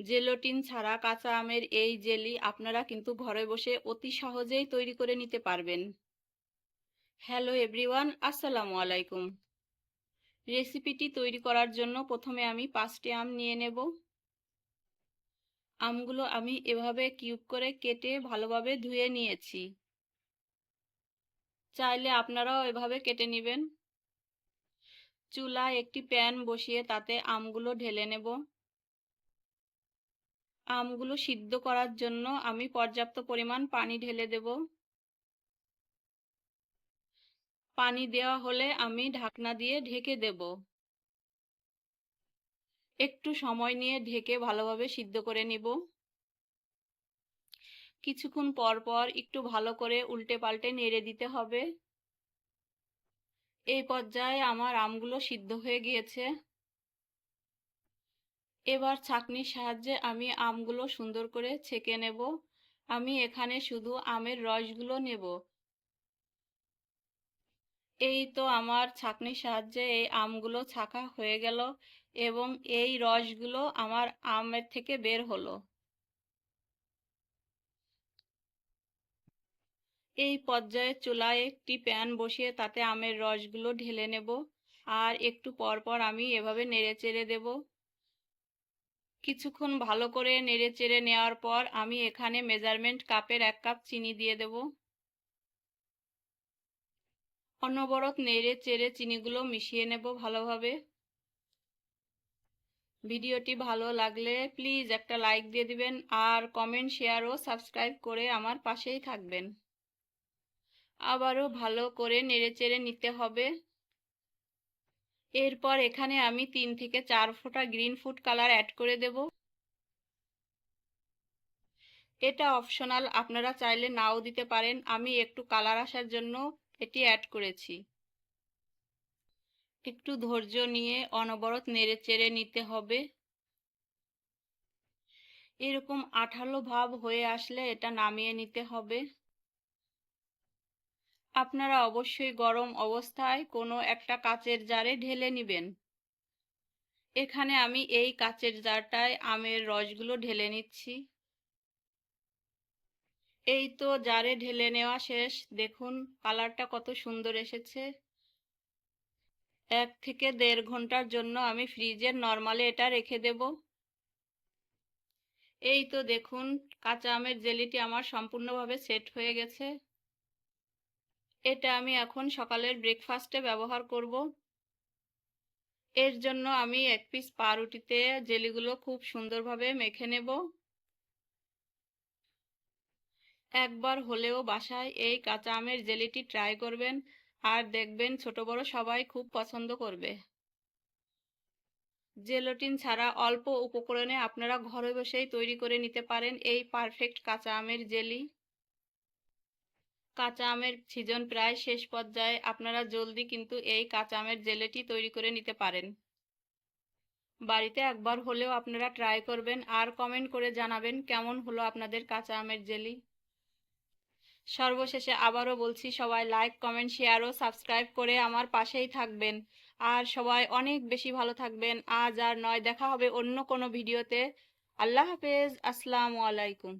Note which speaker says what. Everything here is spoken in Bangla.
Speaker 1: জেলোটিন ছাড়া কাঁচা আমের এই জেলি আপনারা কিন্তু ঘরে বসে অতি সহজেই তৈরি করে নিতে পারবেন। হ্যালো এভরিওয়ান, আসসালামু আলাইকুম। রেসিপিটি তৈরি করার জন্য প্রথমে আমি পাঁচটি আম নিয়ে নেব। আমগুলো আমি এভাবে কিউব করে কেটে ভালোভাবে ধুয়ে নিয়েছি। চাইলে আপনারাও এভাবে কেটে নেবেন। চুলা একটি প্যান বসিয়ে তাতে আমগুলো ঢেলে নেব। আমগুলো সিদ্ধ করার জন্য আমি পর্যাপ্ত পরিমাণ পানি ঢেলে দেব। পানি দেওয়া হলে আমি ঢাকনা দিয়ে ঢেকে দেব। একটু সময় নিয়ে ঢেকে ভালোভাবে সিদ্ধ করে নিব। কিছুক্ষণ পর পর একটু ভালো করে উল্টে পাল্টে নেড়ে দিতে হবে। এই পর্যায়ে আমার আমগুলো সিদ্ধ হয়ে গিয়েছে। এবার ছাকনির সাহায্যে আমি আমগুলো সুন্দর করে ছেঁকে নেব। আমি এখানে শুধু আমের রসগুলো নেব। এই তো আমার ছাকনির সাহায্যে এই আমগুলো ছাকা হয়ে গেল এবং এই রসগুলো আমার আমের থেকে বের হলো। এই পর্যায়ে চুলায় একটি প্যান বসিয়ে তাতে আমের রসগুলো ঢেলে নেব। আর একটু পর পর আমি এভাবে নেড়ে চেড়ে দেব। কিছুক্ষণ ভালো করে নেড়ে চেড়ে নেওয়ার পর আমি এখানে মেজারমেন্ট কাপের এক কাপ চিনি দিয়ে দেব। অনবরত নেড়ে চেড়ে চিনিগুলো মিশিয়ে নেব ভালোভাবে। ভিডিওটি ভালো লাগলে প্লিজ একটা লাইক দিয়ে দিবেন আর কমেন্ট, শেয়ার ও সাবস্ক্রাইব করে আমার পাশেই থাকবেন। আবারও ভালো করে নেড়েচেড়ে নিতে হবে। এরপর এখানে আমি তিন থেকে চার ফোঁটা গ্রিন ফুড কালার অ্যাড করে দেব। এটা অপশনাল আপনারা চাইলে নাও দিতে পারেন। আমি একটু কালার আসার জন্য এটি অ্যাড করেছি। একটু ধৈর্য নিয়ে অনবরত নেড়ে চেড়ে নিতে হবে। এরকম আঠালো ভাব হয়ে আসলে এটা নামিয়ে নিতে হবে। আপনারা অবশ্যই গরম অবস্থায় কোনো একটা কাচের জারে ঢেলে নেবেন। এখানে আমি এই কাচের জারটায় আমের রসগুলো ঢেলে নিচ্ছি। এই তো জারে ঢেলে নেওয়া শেষ। দেখুন, কালারটা কত সুন্দর এসেছে। এক থেকে দেড় ঘণ্টার জন্য আমি ফ্রিজের নর্মালে এটা রেখে দেব। এই তো দেখুন, কাঁচা আমের জেলিটি আমার সম্পূর্ণভাবে সেট হয়ে গেছে। এটা আমি এখন সকালের ব্রেকফাস্টে ব্যবহার করব। এর জন্য আমি এক পিস পাউরুটিতে জেলিগুলো খুব সুন্দরভাবে মেখে নেব। একবার হলেও বাসায় এই কাঁচা আমের জেলিটি ট্রাই করবেন আর দেখবেন ছোট বড় সবাই খুব পছন্দ করবে। জেলোটিন ছাড়া অল্প উপকরণে আপনারা ঘরে বসেই তৈরি করে নিতে পারেন এই পারফেক্ট কাঁচা আমের জেলি। কাঁচা আমের সিজন প্রায় শেষ পর্যায়ে। আপনারা জলদি কিন্তু এই কাঁচা আমের জেলেটি তৈরি করে নিতে পারেন। বাড়িতে একবার হলেও আপনারা ট্রাই করবেন আর কমেন্ট করে জানাবেন কেমন হলো আপনাদের কাঁচা আমের জেলি। সর্বশেষে আবারও বলছি, সবাই লাইক কমেন্ট শেয়ার ও সাবস্ক্রাইব করে আমার পাশেই থাকবেন। আর সবাই অনেক বেশি ভালো থাকবেন। আজ আর নয়, দেখা হবে অন্য কোনো ভিডিওতে আল্লাহ হাফেজ। আসসালামু আলাইকুম।